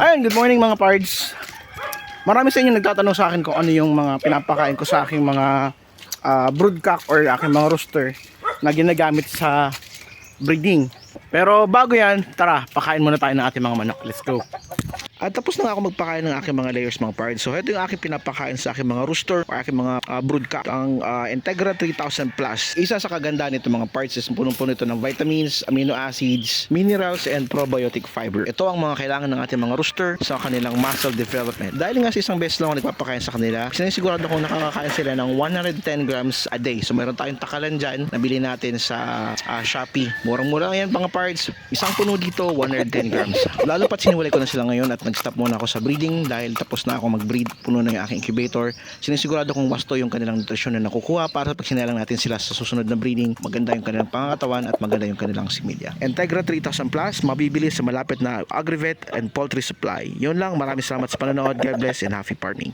Ayun, good morning mga pards. Marami sa inyo nagtatanong sa akin kung ano yung mga pinapakain ko sa aking mga ah, broodcock or aking mga rooster na ginagamit sa breeding. Pero bago yan, tara, pakain muna tayo ng ating mga manok. Let's go. At tapos na nga ako magpakain ng aking mga layers mga pards. So ito yung aking pinapakain sa aking mga rooster or aking mga uh, broodcock. Ang ah, Integra 3000 Plus. Isa sa kagandaan nito mga parts is punong-puno ito ng vitamins, amino acids, minerals, and probiotic fiber. Ito ang mga kailangan ng ating mga rooster sa kanilang muscle development. Dahil nga sa isang beses lang ako nagpapakain sa kanila, sinisigurado kong nakakakain sila ng 110 grams a day. So meron tayong takalan dyan, nabili natin sa ah, Shopee. Murang-mura yan mga parts. Isang puno dito, 110 grams. Lalo pat siniwalay ko na sila ngayon at nag-stop muna ako sa breeding dahil tapos na ako mag-breed. Puno na yung aking incubator. Sinisigurado kong wasto yung kanilang nutrisyon na nakukuha para pag sinalang natin sila sa susunod na breeding, maganda yung kanilang pangangatawan at maganda yung kanilang similya. Integra 3000 Plus, mabibili sa malapit na Agrivet and Poultry Supply. Yun lang, maraming salamat sa panonood. God bless and happy farming.